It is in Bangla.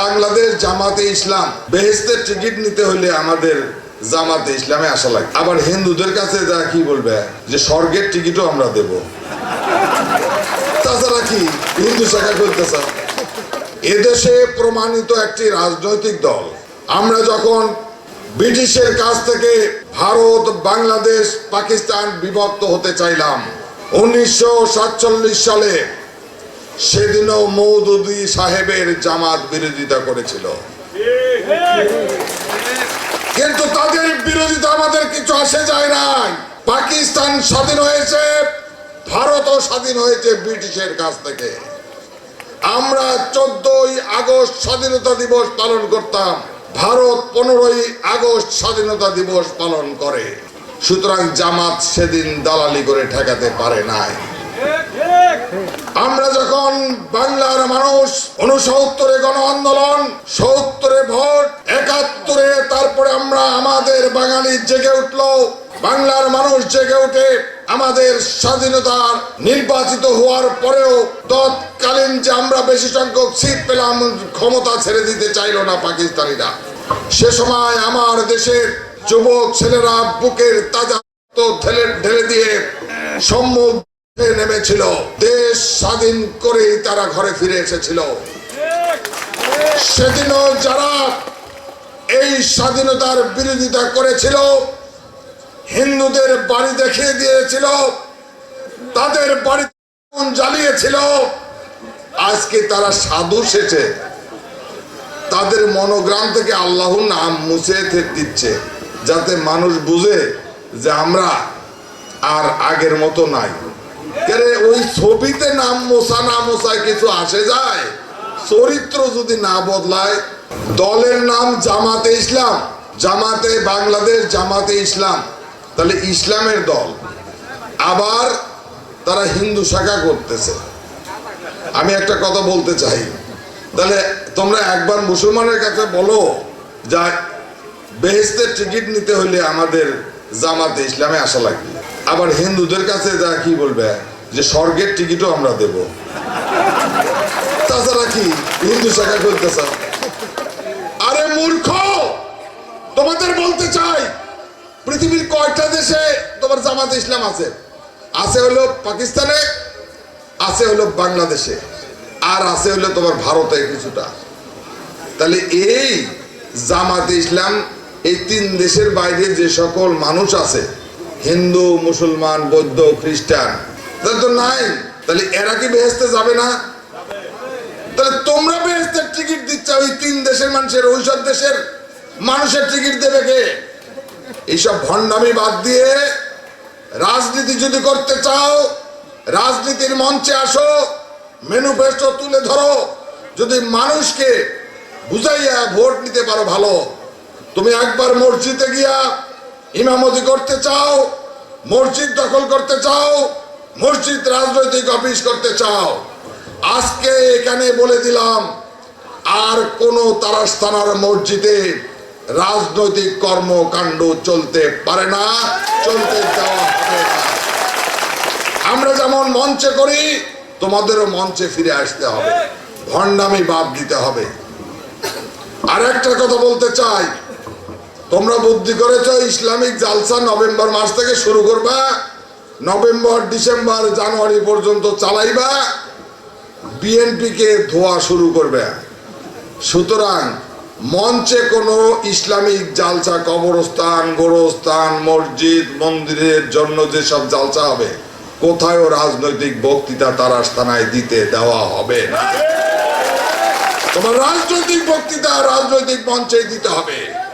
বাংলাদেশ জামাতে ইসলাম বেহেস্তের টিকিট নিতে হলে আমাদের জামাতে ইসলামে আসা লাগে। আবার হিন্দুদের কাছে যা কি বলবে? যে স্বর্গের টিকিটও আমরা দেব। তাছাড়া কি? হিন্দু শাখা করতেছ এদেশে প্রমাণিত একটি রাজনৈতিক দল। আমরা যখন ব্রিটিশের কাছ থেকে ভারত, বাংলাদেশ, পাকিস্তান বিভক্ত হতে চাইলাম, উনিশশো সাতচল্লিশ সালে সেদিনও মৌদুদি সাহেবের জামাত বিরোধিতা করেছিল। কিন্তু তাদের বিরোধিতা আমাদের কিছু আসে যায় নাই। পাকিস্তান স্বাধীন হয়েছে, ভারতও স্বাধীন হয়েছে ব্রিটিশের কাছ থেকে। আমরা চোদ্দই আগস্ট স্বাধীনতা দিবস পালন করতাম, ভারত পনেরোই আগস্ট স্বাধীনতা দিবস পালন করে। সুতরাং জামাত সেদিন দালালি করে ঠেকাতে পারে নাই। আমরা যখন বাংলার মানুষ উনসত্তরে গণ আন্দোলন সত্তরে ভোট, একাত্তরে তারপরে আমরা আমাদের বাঙালি জেগে উঠল। বাংলার মানুষ জেগে উঠে আমাদের স্বাধীনতার নির্বাচিত হওয়ার পরেও তৎকালীন যে আমরা বেশি সংখ্যক সিট পেলাম, ক্ষমতা ছেড়ে দিতে চাইলো না পাকিস্তানিরা। সে সময় আমার দেশের যুবক ছেলেরা বুকের তাজা ঢেলে ঢেলে দিয়ে সম্মুখ নেমেছিল, দেশ স্বাধীন করে তারা ঘরে ফিরে এসেছিল। সেদিনও যারা এই স্বাধীনতার বিরোধিতা করেছিল, হিন্দুদের বাড়ি দেখিয়ে দিয়েছিল, তাদের বাড়ি জ্বালিয়েছিল, আজকে তারা সাধু শেষে তাদের মনোগ্রাম থেকে আল্লাহ নাম মুছে দিচ্ছে, যাতে মানুষ বুঝে যে আমরা আর আগের মতো নাই। ওই ছবিতে নাম মোছা না মোছায় কিছু আসে যায়? চরিত্র যদি না বদলায়, দলের নাম জামাতে ইসলাম, জামাতে বাংলাদেশ, জামাতে ইসলাম। তাহলে ইসলামের দল। আবার তারা হিন্দু শাখা করতেছে। আমি একটা কথা বলতে চাই। তাহলে তোমরা একবার মুসলমানের কাছে বলো যা বেহেস্তের টিকিট নিতে হলে আমাদের জামাতে ইসলামে আসা লাগবে। আবার হিন্দুদের কাছে যা কি বলবে? যে স্বর্গের টিকিটও আমরা দেব। তাছাড়া কি? হিন্দু শাখা করতেছ আরে মূর্খ! তোমাদের বলতে চাই, পৃথিবীর কয়টা দেশে তোমার জামাতে ইসলাম আছে? আছে হলো পাকিস্তানে, আছে হলো বাংলাদেশে, আর আছে হলো তোমার ভারতে কিছুটা। তাহলে এই জামাতে ইসলাম, এই তিন দেশের বাইরে যে সকল মানুষ আছে, হিন্দু, মুসলমান, বৌদ্ধ, খ্রিস্টান তো নাই। তাহলে এরা কি বেহেস্তে যাবে না? তাহলে তোমরা বেহেস্তের টিকিট দিচ্ছ, ওই তিন দেশের মানুষের, ওই সব দেশের মানুষের টিকিট দেবে কে? এইসব ভণ্ডামি বাদ দিয়ে রাজনীতি যদি করতে চাও, রাজনীতির মঞ্চে আসো ম্যানিফেস্টো তুলে ধরো। যদি মানুষকে বুঝাইয়া ভোট নিতে পারো ভালো, তুমি একবার মসজিদে গিয়া ইমামতি করতে চাও, মসজিদ দখল করতে চাও মসজিদ রাজনৈতিক অফিস করতে চাও। আজকে এখানে বলে দিলাম, আর কোনো তারাস্থানার মসজিদে রাজনৈতিক কর্মকাণ্ড চলতে পারে না, চলতে আমরা যেমন মঞ্চে করি, তোমাদেরও মঞ্চে ফিরে আসতে হবে। ভণ্ডামি বাদ দিতে হবে। আর একটা কথা বলতে চাই, তোমরা বুদ্ধি করেছ ইসলামিক জালসা নভেম্বর মাস থেকে শুরু করবা নভেম্বর, ডিসেম্বর, জানুয়ারি পর্যন্ত চালাইবা, বিএনপিকে ধোয়া শুরু করবে। সুতরাং মঞ্চে কোনো ইসলামিক জালসা কবরস্থান, গোরস্থান, মসজিদ, মন্দিরের জন্য যেসব জালসা হবে, কোথায়ও রাজনৈতিক বক্তৃতা তারা স্থানায় দিতে দেওয়া হবে না। তোমার রাজনৈতিক বক্তৃতা রাজনৈতিক মঞ্চে দিতে হবে।